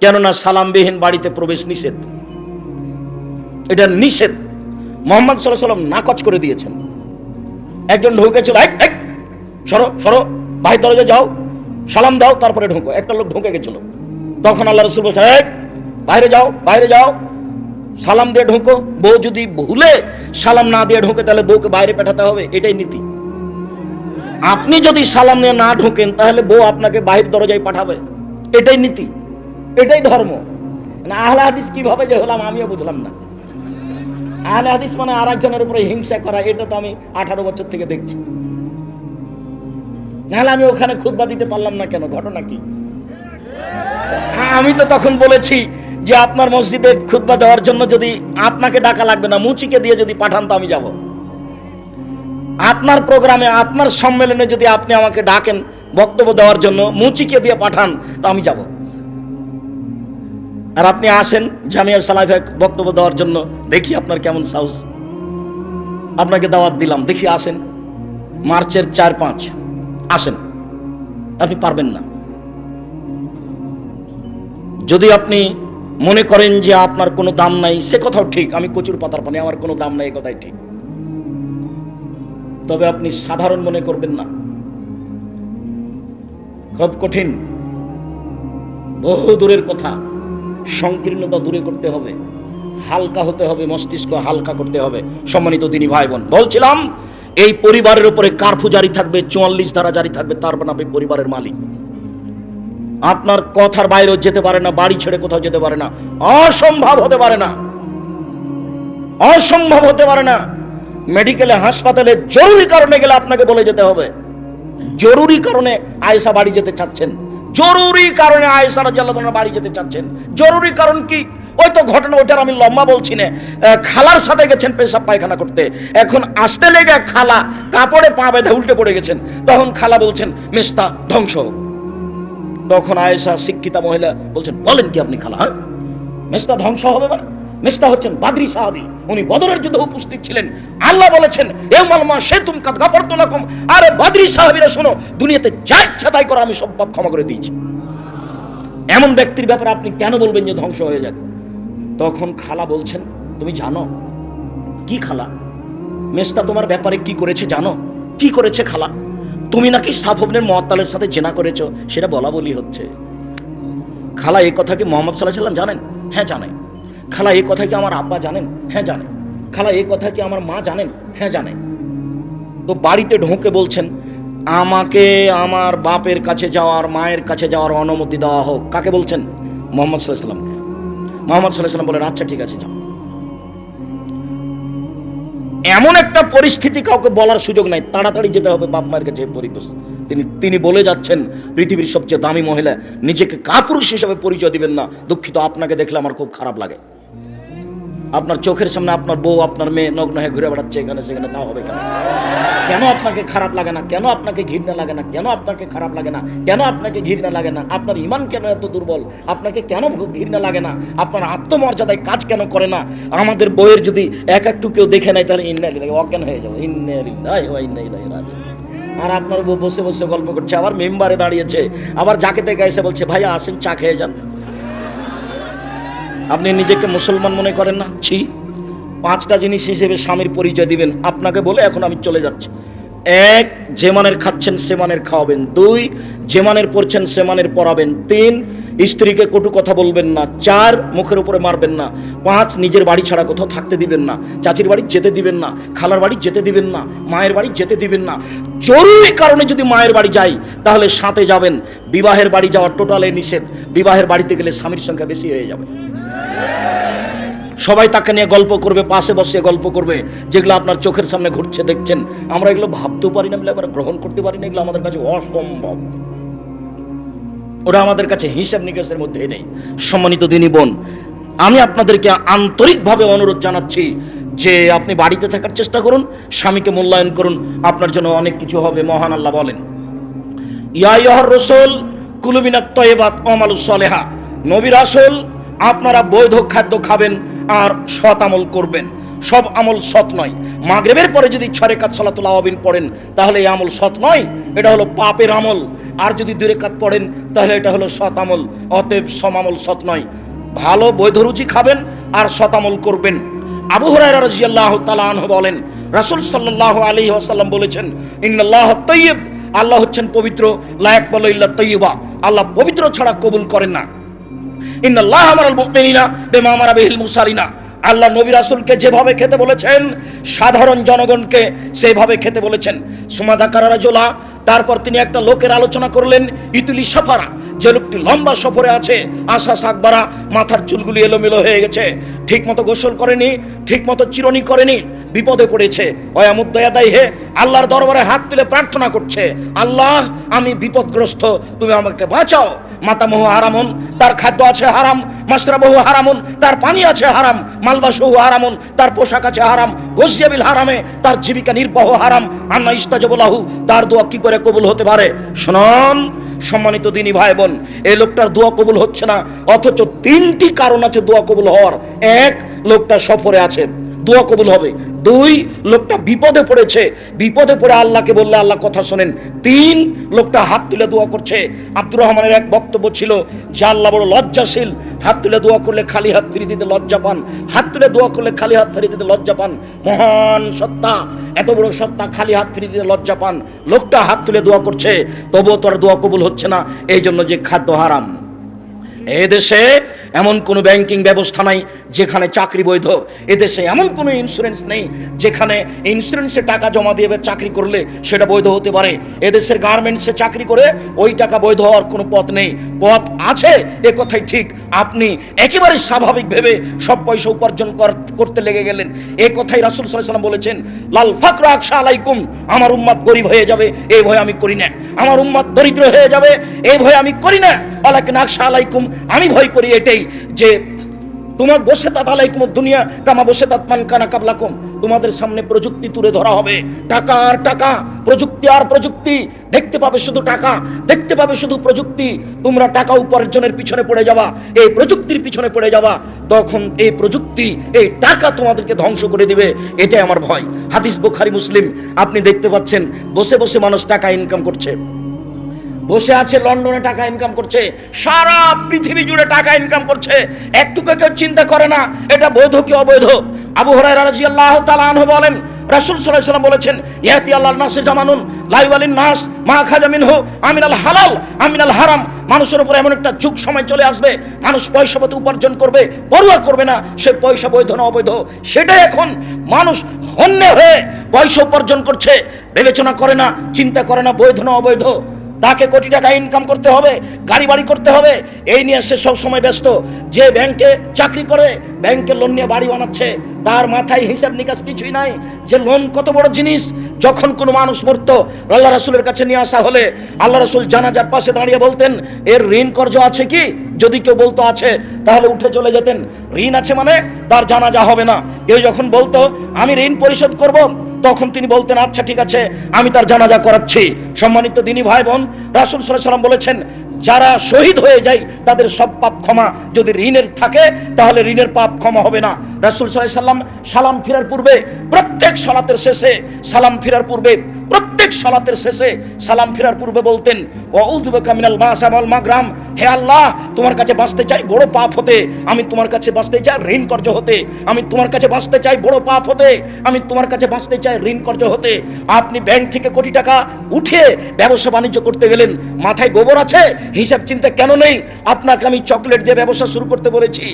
কেননা সালামবিহীন বাড়িতে প্রবেশ নিষেধ। এটা নিষেধ। মোহাম্মদ সাল্লাহ সাল্লাম নাকচ করে দিয়েছেন। একজন ঢুকেছিল এক এক সরো সরো, বাহির দরজা যাও, সালাম দাও, তারপরে ঢুকো। একটা লোক ঢুকে গেছিল। তখন আল্লাহ রসুল বলছেন এক বাইরে যাও বাইরে যাও, সালাম দিয়ে ঢুকো। বউ যদি ভুলে সালাম না দিয়ে ঢুকে, তাহলে বউকে বাইরে পাঠাতে হবে, এটাই নীতি। আপনি যদি সালাম নিয়ে না ঢোকেন, তাহলে বউ আপনাকে বাহির দরজায় পাঠাবে, এটাই নীতি। এটাই ধর্ম। না আহলে হাদিস কীভাবে যে হলাম আমিও বুঝলাম না। আহলে হাদিস মানে আর একজনের উপরে হিংসা করা, এটা তো আমি আঠারো বছর থেকে দেখছি। নাহলে আমি ওখানে খুদবা দিতে পারলাম না কেন? ঘটনা কি? আমি তো তখন বলেছি যে আপনার মসজিদে খুতবা দেওয়ার জন্য যদি আপনাকে ডাকা লাগবে না, মুচিকে দিয়ে যদি পাঠান তো আমি যাব। আপনার প্রোগ্রামে, আপনার সম্মেলনে যদি আপনি আমাকে ডাকেন বক্তব্য দেওয়ার জন্য, মুচিকে দিয়ে পাঠান তো আমি যাব। আর আপনি আসেন জামিয়া সালাফে বক্তব্য দেওয়ার জন্য, দেখি আপনার কেমন সাহস। আপনাকে দাওয়াত দিলাম, দেখি আসেন। মার্চের চার পাঁচ, আসেন। আপনি পারবেন না। যদি আপনি মনে করেন যে আপনার কোনো দাম নাই, সে কথাও ঠিক, আমি কচুর পাতার পানি, আমার কোনো দাম নাই, এ কথাই ঠিক। তবে আপনি সাধারণ মনে করবেন না। খুব কঠিন বহু দূরের কথা। সংকীর্ণতা দূরে করতে হবে। হালকা হতে হবে, মস্তিষ্ক হালকা করতে হবে। সম্মানিত দিনই ভাই বোন বলছিলাম, এই পরিবারের উপরে কারফু জারি থাকবে, চুয়াল্লিশ ধারা জারি থাকবে, তার মানে আপনি পরিবারের মালিক। আপনার কথার বাইরেও যেতে পারে না, বাড়ি ছেড়ে কোথাও যেতে পারে না, অসম্ভব হতে পারে না। অসম্ভব হতে পারে না। মেডিকেলে, হাসপাতালে জরুরি কারণে গেলে আপনাকে বলে যেতে হবে। জরুরি কারণে আয়েশা বাড়ি যেতে চাচ্ছেন। জরুরি কারণে আয়েশা রাজিয়াল্লাহু বাড়ি যেতে চাচ্ছেন। জরুরি কারণ কি? ওই তো ঘটনা ওটার আমি লম্বা বলছি না। খালার সাথে গেছেন পেশাব পায়খানা করতে। এখন আসতে লেগে খালা কাপড়ে পা বেঁধে উল্টে পড়ে গেছেন। তখন খালা বলছেন, মেস্তা, ধ্বংস হোক। তখন আয়েশা শিক্ষিতা মহিলা বলছেন, বলেন কি আপনি খালা হ্যাঁ? মেস্তা, ধ্বংস হবে মানে? মেস্তা হচ্ছেন বাদরি সাহাবি। উনি বদরের যুদ্ধে উপস্থিত ছিলেন। আল্লাহ বলেছেন এ মালমা সে তুম কাদ গাফর তোলাকুম আরে বাদরি সাহাবিরা, শোনো, দুনিয়াতে যা ইচ্ছা তাই করো, আমি সব পাপ ক্ষমা করে দিয়েছি। এমন ব্যক্তির ব্যাপারে আপনি কেন বলবেন যে ধ্বংস হয়ে যাক? তখন খালা বলছেন, তুমি জানো, কি খালা? মেস্তা তোমার ব্যাপারে কি করেছে জানো? কি করেছে খালা? তুমি নাকি সাফবনের মহাত্তালের সাথে জেনা করেছ? সেটা বলা বলি হচ্ছে। খালা এই কথা কি মোহাম্মদ সাল্লাহ সাল্লাম জানেন? হ্যাঁ জানেন খালা এই কথা কি আমার আব্বা জানেন? হ্যাঁ জানেন খালা এই কথা কি আমার মা জানেন? হ্যাঁ জানেন তো বাড়িতে ঢোকে বলছেন, আমাকে আমার বাপের কাছে যাওয়ার, মায়ের কাছে যাওয়ার অনুমতি দেওয়া হোক। কাকে বলছেন? মোহাম্মদ সাল্লাহ মোহাম্মদ সাল্লাহ বলেন আচ্ছা ঠিক আছে, যাও। এমন একটা পরিস্থিতি কাউকে বলার সুযোগ নাই। তাড়াতাড়ি যেতে হবে বাপ মায়ের কাছে পরিবেশ- তিনি তিনি বলে যাচ্ছেন, পৃথিবীর সবচেয়ে দামি মহিলা, নিজেকে কাপুরুষ হিসেবে পরিচয় দিবেন না। দুঃখিত, আপনাকে দেখলে আমার খুব খারাপ লাগে। আপনার চোখের সামনে আপনার বউ, আপনার মেয়ে নগ্ন হয়ে ঘুরে বেড়াচ্ছে এখানে, সেখানে, তাও হবে কেন? কেন আপনাকে খারাপ লাগে না? কেন আপনাকে ঘৃণা লাগে না? কেন আপনাকে খারাপ লাগে না? কেন আপনাকে ঘৃণা লাগে না? আপনার ইমান কেন এত দুর্বল? আপনাকে কেন ঘৃণা লাগে না? আপনার আত্মমর্যাদায় কাজ কেন করে না? আমাদের বইয়ের যদি এক একটু কেউ দেখে নেয়, তাহলে ইন্না অজ্ঞান হয়ে যাবে। ইন্না আর আপনার বসে বসে গল্প করছে, আবার মেম্বারে দাঁড়িয়েছে, আবার যাকে থেকে এসে বলছে, ভাইয়া, আসেন, চা খেয়ে যান। আপনি নিজেকে মুসলমান মনে করেন না? ছি। পাঁচটা জিনিস হিসেবে স্বামীর পরিচয় দিবেন। আপনাকে বলে এখন আমি চলে যাচ্ছি। এক, যে মানের খাচ্ছেন সে মানের খাওয়াবেন। দুই, যে মানের পড়ছেন সে মানের পড়াবেন তিন, স্ত্রীকে কটু কথা বলবেন না। চার, মুখের উপরে মারবেন না। পাঁচ, নিজের বাড়ি ছাড়া কোথাও থাকতে দিবেন না। চাচির বাড়ি যেতে দিবেন না। খালার বাড়ি যেতে দিবেন না। মায়ের বাড়ি যেতে দিবেন না। জরুরি কারণে যদি মায়ের বাড়ি যাই, তাহলে সাথে যাবেন। বিবাহের বাড়ি যাওয়া টোটালে নিষেধ। বিবাহের বাড়িতে গেলে স্বামীর সংখ্যা বেশি হয়ে যাবে। সবাই তাকে নিয়ে গল্প করবে, পাশে বসে গল্প করবে, যেগুলো আপনার চোখের সামনে ঘুরছে, দেখছেন। আমরা এগুলো ভাবতেও পারি না আমরা গ্রহণ করতে পারি না, এগুলো আমাদের কাছে অসম্ভব। ওরা আমাদের কাছে হিসাব নিকাশের মধ্যে নেই। সম্মানিত দিনী বোন, আমি আপনাদেরকে আন্তরিকভাবে অনুরোধ জানাচ্ছি যে আপনি বাড়িতে থাকার চেষ্টা করুন, স্বামীকে মূল্যায়ন করুন, আপনার জন্য অনেক কিছু হবে, মহান আল্লাহ বলেন। ইয়াইহর রসুল কুলুমিনাত তয়েবাত অমালুস সলেহা। নবীর আসল আপনারা বৈধ খাদ্য খাবেন আর সৎ আমল করবেন। সব আমল সৎ নয়। মাগরেবের পরে যদি ছরে কাজ সলাতুল আওয়াবিন পড়েন, তাহলে এই আমল সৎ নয়। এটা হলো পাপের আমল। আর যদি দুই রেখাত পড়েন, তাহলে এটা হলো সৎ শতামল অতএব সমামল সৎ নয়। ভালো বৈধ রুচি খাবেন আর সৎ শতামল করবেন। আবু হুরায়রা রাদিয়াল্লাহু তাআলা আনহু বলেন, রাসূল সাল্লাল্লাহু আলাইহি ওয়াসাল্লাম বলেছেন, ইন্নাল্লাহ তাইয়্যিব আল্লাহ হচ্ছেন পবিত্র লায়াক বলো ইল্লা তাইয়্যিবা আল্লাহ পবিত্র ছাড়া কবুল করেন না। আল্লাহ নবী রাসুলকে যেভাবে খেতে বলেছেন, সাধারণ জনগণকে সেভাবে খেতে বলেছেন। সুমাদা কারারা জোলা তারপর তিনি একটা লোকের আলোচনা করলেন, ইতুলি সাফারা, যে লোকটি লম্বা সফরে আছে, আশা সাকবারা, মাথার চুলগুলি এলোমেলো হয়ে গেছে ঠিক মতো গোসল করেনি ঠিক মতো চিরনি করেনি, বিপদে পড়েছে। অয়ামুদ্দয়াদাই হে আল্লাহর দরবারে হাত তুলে প্রার্থনা করছে, আল্লাহ, আমি বিপদগ্রস্ত, তুমি আমাকে বাঁচাও। মাতামহ হারামন, তার খাদ্য আছে হারাম মাসরাবহু হারামন, তার পানি আছে হারাম, মালবাসহু হারামন, তার পোশাক আছে হারাম গোসিয়াবিল হারামে, তার জীবিকা নির্বাহ হারাম, আন্না ইস্তাজবুলাহু, তার দোয়া কি করে কবুল হতে পারে? শুনুন, সম্মানিত দিনী ভাই বোন এই লোকটার দোয়া কবুল হচ্ছে না, অথচ তিনটি কারণ আছে দোয়া কবুল হওয়ার। এক, লোকটা সফরে আছে, দোয়া কবুল হবে। দুই, লোকটা বিপদে পড়েছে। বিপদে পড়ে আল্লাহকে বললে আল্লাহ কথা শোনেন। তিন, লোকটা হাত তুলে দোয়া করছে। আব্দুর রহমানের এক বক্তব্য ছিল যে আল্লাহ বড় লজ্জাশীল। হাত তুলে দোয়া করলে খালি হাত ফিরিয়ে দিতে লজ্জা পান। হাত তুলে দোয়া করলে খালি হাত ফিরিয়ে দিতে লজ্জা পান। মহান সত্তা, এত বড় সত্তা, খালি হাত ফিরিয়ে দিতে লজ্জা পান। লোকটা হাত তুলে দোয়া করছে, তবুও তোর দোয়া কবুল হচ্ছে না। এই জন্য যে খাদ্য হারাম। এদেশে এমন কোনো ব্যাংকিং ব্যবস্থা নাই যেখানে চাকরি বৈধ। এদেশে এমন কোনো ইন্স্যুরেন্স নেই যেখানে ইন্স্যুরেন্সে টাকা জমা দিয়ে চাকরি করলে সেটা বৈধ হতে পারে। এদেশের গার্মেন্টসে চাকরি করে ওই টাকা বৈধ হওয়ার কোনো পথ নেই। পথ আছে, এ কথাই ঠিক। আপনি একেবারে স্বাভাবিক ভেবে সব পয়সা উপার্জন কর- করতে লেগে গেলেন। এ কথাই রাসুল সাল্লাম বলেছেন, লাল ফাকরা আকশা আলাইকুম, আমার উম্মাদ গরিব হয়ে যাবে, এই ভয় আমি করি না। আমার উম্মাদ দরিদ্র হয়ে যাবে, এই ভয় আমি করি না। আলাইকুম, আমি ভয় করি এটাই। যে তোমার বসে তাত আলাইকুম দুনিয়া, কামা বসে তাত মান কানা কাবলাকুম। তোমাদের সামনে প্রযুক্তি তুলে ধরা হবে। টাকা আর টাকা, প্রযুক্তি আর প্রযুক্তি। দেখতে পাবে শুধু টাকা, দেখতে পাবে শুধু প্রযুক্তি। তোমরা টাকা উপার্জনের পিছনে পড়ে যাওয়া এই প্রযুক্তির পিছনে পড়ে যাওয়া তখন এই প্রযুক্তি, এই টাকা তোমাদেরকে ধ্বংস করে দিবে। এটাই আমার ভয়। হাদিস বুখারি, মুসলিম, আপনি দেখতে পাচ্ছেন, বসে বসে মানুষ টাকা ইনকাম করছে। বসে আছে, লন্ডনে টাকা ইনকাম করছে, সারা পৃথিবী জুড়ে টাকা ইনকাম করছে। একটুকু কেউ চিন্তা করে না, এটা বৈধ কি অবৈধ? আবু হরাইরা রাদিয়াল্লাহু তাআলা আনহু বলেন, রাসূল সাল্লাল্লাহু আলাইহি বলেছেন ইয়াতি আল্লাহর নাসে জামানুন, লাইওয়ালিন নাস, মা খাজা মিনহু, আমিনাল হালাল, আমিনাল হারাম। মানুষের উপর এমন একটা যুগ, সময় চলে আসবে, মানুষ পয়সা পাতি উপার্জন করবে, পরোয়া করবে না, সে পয়সা বৈধ না অবৈধ। সেটাই এখন মানুষ হন্যে হয়ে পয়সা উপার্জন করছে, বিবেচনা করে না, চিন্তা করে না, বৈধ না অবৈধ। তাকে কোটি টাকা ইনকাম করতে হবে, গাড়ি বাড়ি করতে হবে, এই নিয়ে সে সব সময় ব্যস্ত। যে ব্যাংকে চাকরি করে ব্যাংকে লোন নিয়ে বাড়ি বানাচ্ছে, তার মাথায় হিসাব নিকাশ কিছুই নাই। যে লোন কত বড় জিনিস, যখন কোনো মানুষ মরতো, আল্লাহ রাসুলের কাছে নিয়ে আসা হলে, আল্লাহ রাসুল জানাজার পাশে দাঁড়িয়ে বলতেন, এর ঋণ কর্জ আছে কি? যদি কেউ বলতো আছে, তাহলে উঠে চলে যেতেন। ঋণ আছে মানে তার জানাজা হবে না। কেউ যখন বলতো, আমি ঋণ পরিশোধ করব তখন তিনি বলতেন আচ্ছা ঠিক আছে, আমি তার জানাজা করাচ্ছি। সম্মানিত দিনী ভাই বোন রাসুল সাল্লাম বলেছেন, যারা শহীদ হয়ে যায়, তাদের সব পাপ ক্ষমা যদি ঋণের থাকে, তাহলে ঋণের পাপ ক্ষমা হবে না। রাসুল সাল্লাহ সাল্লাম সালাম ফিরার পূর্বে, প্রত্যেক সলাতের শেষে সালাম ফিরার পূর্বে, প্রত্যেক সলাতের শেষে সালাম ফিরার পূর্বে বলতেন ওউযুবিকা মিনাল মাসামাল হে আল্লাহ, তোমার কাছে বাঁচতে চাই বড় পাপ হতে, আমি তোমার কাছে বাঁচতে চাই ঋণ কর্য হতে, আমি তোমার কাছে বাঁচতে চাই বড় পাপ হতে, আমি তোমার কাছে বাঁচতে চাই ঋণ কর্য হতে। আপনি ব্যাংক থেকে কোটি টাকা উঠে ব্যবসা বাণিজ্য করতে গেলেন, মাথায় গোবর আছে, হিসাব চিন্তা কেন নেই? আপনাকে আমি চকলেট দিয়ে ব্যবসা শুরু করতে বলেছি।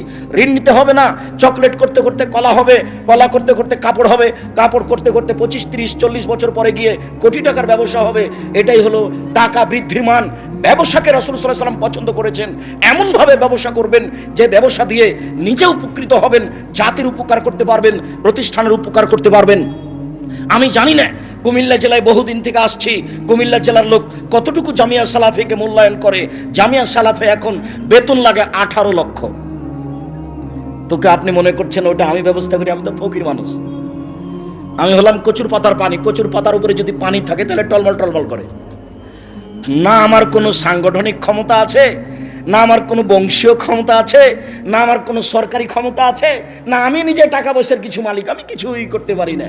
ঋণ নিতে হবে না, চকলেট করতে করতে করতে কলা হবে, কলা করতে করতে কাপড় হবে, কাপড় করতে করতে পঁচিশ, তিরিশ, চল্লিশ বছর পরে গিয়ে কোটি টাকার ব্যবসা হবে। এটাই হলো টাকা বৃদ্ধির মান ব্যবসাকে রসুল সাল্লাহ সাল্লাম পছন্দ করেছেন। এমনভাবে ব্যবসা করবেন যে ব্যবসা দিয়ে নিজে উপকৃত হবেন, জাতির উপকার করতে পারবেন, প্রতিষ্ঠানের উপকার করতে পারবেন। আমি জানি না, কুমিল্লা জেলায় বহুদিন থেকে আসছি। কুমিল্লা জেলার লোক কতটুকু জামিয়া সালাফিকে মূল্যায়ন করে? জামিয়া সালাফে এখন বেতন লাগে আঠারো লক্ষ। তোকে আপনি মনে করছেন ওটা আমি ব্যবস্থা করি, আমি তো ফকির মানুষ। আমি হলাম কচুর পাতার পানি, কচুর পাতার উপরে যদি পানি থাকে তাহলে টলমল টলমল করে। না আমার কোনো সাংগঠনিক ক্ষমতা আছে, না আমার কোনো বংশীয় ক্ষমতা আছে, না আমার কোনো সরকারি ক্ষমতা আছে, না আমি নিজে টাকা পয়সার কিছু মালিক, আমি কিছুই করতে পারি না।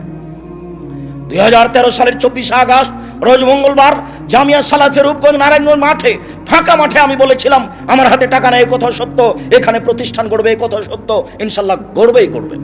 দুই হাজার তেরো সালের চব্বিশে আগস্ট, রোজ মঙ্গলবার জামিয়া সালাফের রূপগঞ্জ নারায়ণগঞ্জ মাঠে, ফাঁকা মাঠে আমি বলেছিলাম, আমার হাতে টাকা নেই কথা সত্য, এখানে প্রতিষ্ঠান এ কথা সত্য, ইনশাল্লাহ গড়বেই করবে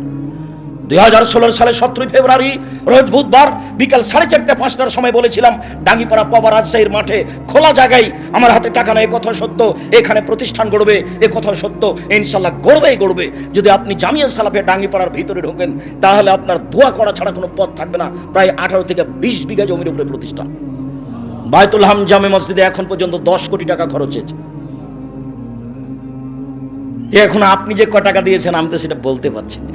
দুই হাজার ষোলো সালে সতেরোই ফেব্রুয়ারি, রোজ বুধবার বিকাল সাড়ে চারটে, পাঁচটার সময় বলেছিলাম, ডাঙ্গিপাড়া পবা রাজশাহীর মাঠে, খোলা জায়গায় আমার হাতে টাকা নেই কথা সত্য, এখানে প্রতিষ্ঠান গড়বে, এ কথা সত্য, ইনশাল্লাহ গড়বেই গড়বে। যদি আপনি জামিয়া সালাফে ডাঙ্গিপাড়ার ভিতরে ঢোকেন, তাহলে আপনার দোয়া করা ছাড়া কোনো পথ থাকবে না, প্রায় আঠারো থেকে বিশ বিঘা জমির উপরে প্রতিষ্ঠান। বায়তুল হাম জামে মসজিদে এখন পর্যন্ত দশ কোটি টাকা খরচ হয়েছে। এখন আপনি যে ক টাকা দিয়েছেন, আমি তো সেটা বলতে পারছি না।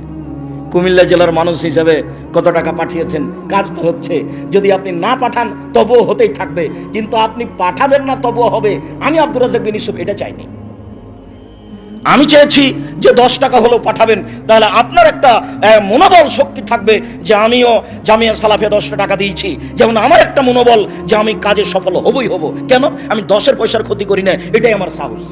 কুমিল্লা জেলার মানুষ হিসাবে কত টাকা পাঠিয়েছেন, কাজ তো হচ্ছে। যদি আপনি না পাঠান, তবুও হতেই থাকবে। কিন্তু আপনি পাঠাবেন না, তবুও হবে। আমি আব্দুর রাজাক বিন এটা চাইনি। আমি চেয়েছি যে দশ টাকা হলেও পাঠাবেন, তাহলে আপনার একটা মনোবল শক্তি থাকবে যে আমিও জামিয়া সালাফে দশটা টাকা দিয়েছি। যেমন আমার একটা মনোবল যে আমি কাজে সফল হবই হব। কেন? আমি দশের পয়সার ক্ষতি করি না, এটাই আমার সাহস।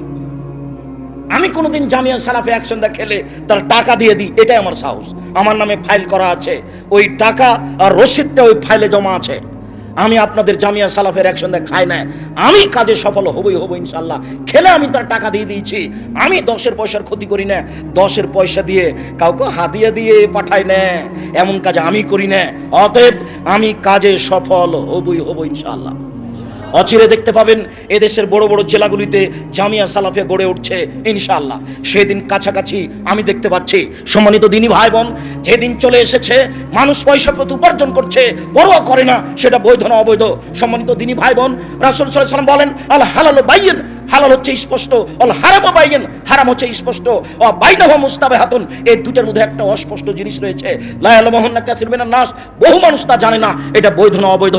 আমি কোনোদিন জামিয়া সালাফে একসঙ্গে খেলে তার টাকা দিয়ে দিই, এটাই আমার সাহস। আমার নামে ফাইল করা আছে। ওই টাকা আর রসিদটা ওই ফাইলে জমা আছে। আমি আপনাদের জামিয়া সালাফের একসঙ্গে খাই না আমি কাজে সফল হবই হব ইনশাল্লাহ খেলে আমি তার টাকা দিয়ে দিয়েছি। আমি দশের পয়সার ক্ষতি করি না দশের পয়সা দিয়ে কাউকে হাতিয়া দিয়ে পাঠাই না এমন কাজ আমি করি না অতএব আমি কাজে সফল হবই হব ইনশাল্লাহ অচিরে দেখতে পাবেন এদেশের বড় বড় জেলাগুলিতে জামিয়া সালাফিয়া গড়ে উঠছে, ইনশাআল্লাহ। সেদিন কাছাকাছি আমি দেখতে পাচ্ছি, সম্মানিত দিনী ভাই বোন যেদিন চলে এসেছে, মানুষ পয়সা প্রতি উপার্জন করছে বড় করে না, সেটা বৈধ না অবৈধ। সম্মানিত দিনী ভাই বোন রাসুল সাল্লাম বলেন আল্লাহ হালাল বাইয়েন হালাল হচ্ছে স্পষ্ট। অল হারামও বাইয়েন হারাম হচ্ছে স্পষ্ট। ও বাইনাহ মুস্তাবে হাতুন এই দুটার মধ্যে একটা অস্পষ্ট জিনিস রয়েছে। লায়াল কাসির মিনান নাস, বহু মানুষ তা জানে না, এটা বৈধ না অবৈধ।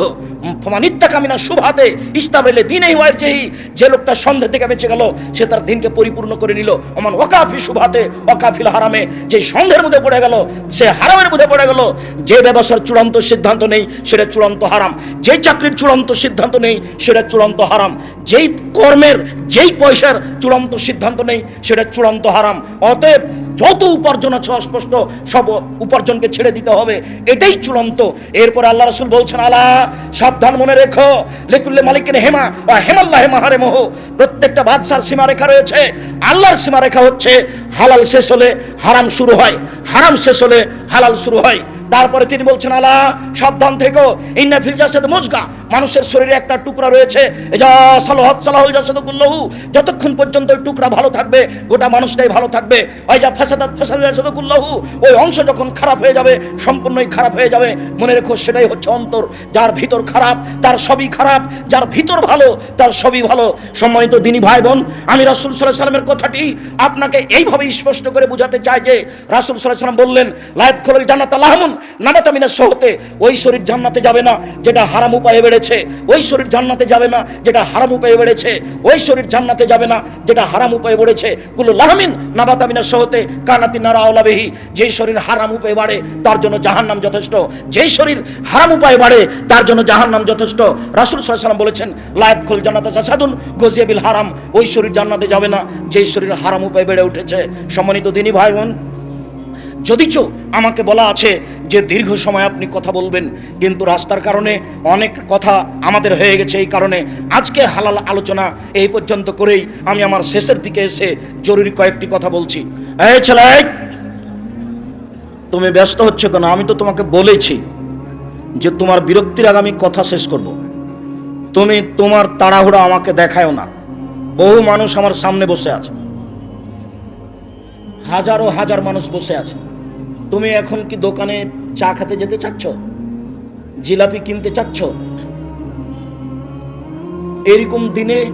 ফমানিত্তা কামিনা শুভাতে ইস্তাবেলে দিনেই ওয়ার যেই যে লোকটা সন্ধ্যা থেকে বেঁচে গেল, সে তার দিনকে পরিপূর্ণ করে নিল। অমান ওকাফি শুভাতে ওকাফিল হারামে, যে সন্ধ্যের মধ্যে পড়ে গেল, সে হারামের মধ্যে পড়ে গেল। যে ব্যবসার চূড়ান্ত সিদ্ধান্ত নেই, সেটা চূড়ান্ত হারাম। যেই চাকরির চূড়ান্ত সিদ্ধান্ত নেই, সেটা চূড়ান্ত হারাম। যেই কর্মের যেই পয়সার চূড়ান্ত সিদ্ধান্ত নেই, সেটা চূড়ান্ত হারাম। অতএব যত উপার্জন আছে অস্পষ্ট, সব উপার্জনকে ছেড়ে দিতে হবে। এটাই চূড়ান্ত। এরপর আল্লাহ রসুল বলছেন, আলা, সাবধান মনে রেখো। লেকুল্লে মালিকের হেমা বা হেমা হারে মোহ প্রত্যেকটা বাদশার সীমারেখা রয়েছে। আল্লাহর সীমারেখা হচ্ছে হালাল শেষ হলে হারাম শুরু হয়, হারাম শেষ হলে হালাল শুরু হয়। তারপরে তিনি বলছেন আলা সাবধান থেকো। ইন্না ফিল জাসাদ মুজগা। মানুষের শরীরে একটা টুকরা রয়েছে। এজা সালাহাত সালাহুল জাসাদ কুল্লাহু। যতক্ষণ পর্যন্ত ওই টুকরা ভালো থাকবে, গোটা মানুষটাই ভালো থাকবে। ওই যা ফাসাদাত ফাসাদ জাসাদ কুল্লাহু। ওই অংশ যখন খারাপ হয়ে যাবে, সম্পূর্ণই খারাপ হয়ে যাবে। মনে রেখো, সেটাই হচ্ছে অন্তর। যার ভিতর খারাপ, তার সবই খারাপ। যার ভিতর ভালো, তার সবই ভালো। সম্মানিত দিনী ভাই বোন, আমি রাসূল সাল্লাল্লাহু আলাইহি সাল্লামের কথাটি আপনাকে এইভাবে স্পষ্ট করে বোঝাতে চাই যে রাসূল সাল্লাম বললেন, লায়াত খোলল জান্নাত আল্লাহমুন নাবাতা মিনাস সহতে ওই শরীর জান্নাতে যাবে না যেটা হারাম উপায়ে বেড়েছে, ওই শরীর জান্নাতে যাবে না যেটা হারাম উপায়ে বেড়েছে, ওই শরীর জান্নাতে যাবে না যেটা হারাম উপায়ে বেড়েছে, কুল্লু লাহমিন নাবাতা মিনাস সহতে কানাতি নারা আওলাবেহি যেই শরীর হারাম উপায়ে বাড়ে, তার জন্য জাহান্নাম যথেষ্ট, যেই শরীর হারাম উপায়ে বাড়ে, তার জন্য জাহান্নাম যথেষ্ট। রাসূল সাল্লাম বলেছেন, লায়াত খোল জান্নাতে জাসাদুন গজিয়াবিল হারাম, ওই শরীর জান্নাতে যাবে না, যেই শরীর হারাম উপায়ে বেড়ে উঠেছে। সম্মানিত দিনী ভাই বোন যদিচ আমাকে বলা আছে যে দীর্ঘ সময় আপনি কথা বলবেন, কিন্তু রাস্তার কারণে অনেক কথা আমাদের হয়ে গেছে এই কারণে আজকে হালাল আলোচনা এই পর্যন্ত করেই আমি আমার শেষের দিকে এসে জরুরি কয়েকটি কথা বলছি। এই ছেলে তুমি ব্যস্ত হচ্ছে কেন? আমি তো তোমাকে বলেছি যে তোমার বিরক্তির আগে আমি কথা শেষ করব। তুমি তোমার তাড়াহুড়া আমাকে দেখায়ও না। বহু মানুষ আমার সামনে বসে আছে। হাজারো হাজার মানুষ বসে আছে। তুমি এখন কি দোকানে চা খেতে যেতে চাচ্ছ? জিলাপি কিনতে চাচ্ছ? এরকম দিনে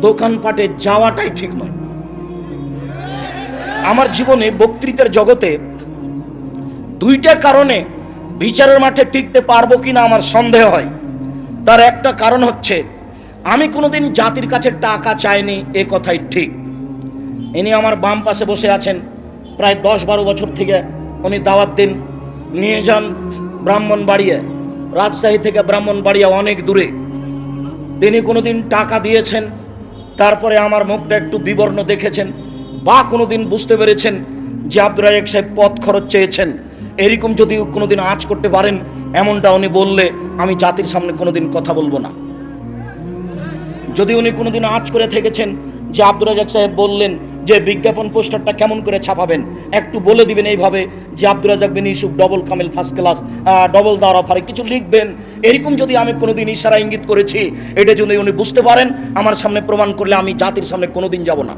দোকানপাটে যাওয়াটাই ঠিক নয়। আমার জীবনে বক্তৃতার জগতে দুইটা কারণে বিচারের মাঠে টিকতে পারব কিনা আমার সন্দেহ হয়। তার একটা কারণ হচ্ছে, আমি কোনোদিন জাতির কাছে টাকা চাইনি, এ কথাই ঠিক। ইনি আমার বাম পাশে বসে আছেন। প্রায় দশ বারো বছর থেকে উনি দাওয়াত দিন। নিয়ে যান ব্রাহ্মণবাড়িয়া। রাজশাহী থেকে ব্রাহ্মণ ব্রাহ্মণবাড়িয়া অনেক দূরে। তিনি কোনোদিন টাকা দিয়েছেন, তারপরে আমার মুখটা একটু বিবর্ণ দেখেছেন। বা কোনোদিন বুঝতে পেরেছেন যে আব্দুর রাজাক সাহেব পথ খরচ চেয়েছেন। এরকম যদি কোনোদিন আঁচ করতে পারেন, এমনটা উনি বললে আমি জাতির সামনে কোনোদিন কথা বলব না। যদি উনি কোনোদিন আঁচ করে থেকেছেন যে আব্দুর রাজাক সাহেব বললেন যে বিজ্ঞাপন পোস্টারটা কেমন করে ছাপাবেন, একটু বলে দিবেন এইভাবে যে Abdur Razzak bin Yusuf double Kamil first class double দাওয়ার অফারে কিছু লিখবেন। এরকম যদি আমি কোনোদিন ইশারা ইঙ্গিত করেছি, এটা যদি উনি বুঝতে পারেন, আমার সামনে প্রমাণ করলে আমি জাতির সামনে কোনোদিন যাব না।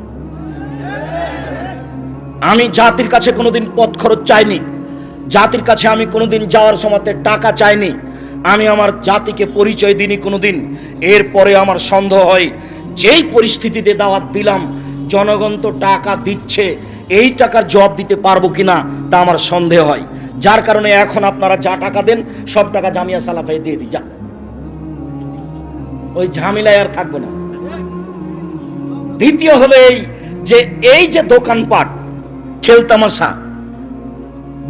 আমি জাতির কাছে কোনোদিন পথ খরচ চাইনি। জাতির কাছে আমি কোনোদিন যাওয়ার সময়তে টাকা চাইনি। আমি আমার জাতিকে পরিচয় দিইনি কোনোদিন। এরপরে আমার সন্দেহ হয়, যেই পরিস্থিতিতে দাওয়াত দিলাম জনগণ তো টাকা দিচ্ছে, এই টাকার জবাব দিতে পারব কিনা তা আমার সন্দেহ হয়। যার কারণে এখন আপনারা যা টাকা দেন, সব টাকা জামিয়া সালাফাই দিয়ে দিই যা। ওই ঝামেলায় আর থাকব না। দ্বিতীয় হলো এই যে এই যে দোকানপাট খেলতামাশা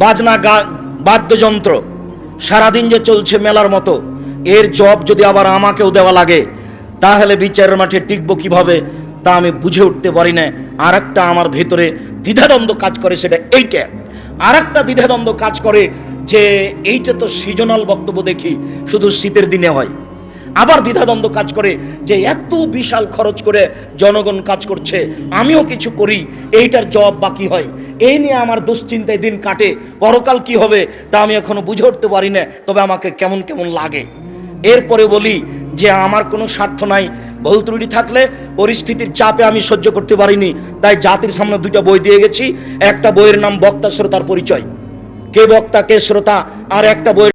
বাজনা গা, বাদ্যযন্ত্র, সারাদিন যে চলছে মেলার মতো, এর জব যদি আবার আমাকেও দেওয়া লাগে, তাহলে বিচারের মাঠে টিকবো কীভাবে? তা আমি বুঝে উঠতে পারি না আর একটা আমার ভেতরে দ্বিধাদ্বন্দ্ব কাজ করে সেটা এইটা। আর একটা দ্বিধাদ্বন্দ্ব কাজ করে যে এইটা তো সিজনাল বক্তব্য দেখি, শুধু শীতের দিনে হয়। আবার দ্বিধাদ্বন্দ্ব কাজ করে যে এত বিশাল খরচ করে জনগণ কাজ করছে, আমিও কিছু করি, এইটার জবাব বাকি হয়। এই নিয়ে আমার দুশ্চিন্তায় দিন কাটে, পরকাল কি হবে তা আমি এখনও বুঝে উঠতে পারি না তবে আমাকে কেমন কেমন লাগে। এরপরে বলি যে আমার কোনো স্বার্থ নাই ভুল ত্রুটি থাকলে পরিস্থিতির চাপে আমি সহ্য করতে পারিনি। তাই জাতির সামনে দুইটা বই দিয়ে গেছি। একটা বইয়ের নাম বক্তা শ্রোতার পরিচয়। কে বক্তা, কে শ্রোতা, আর একটা বই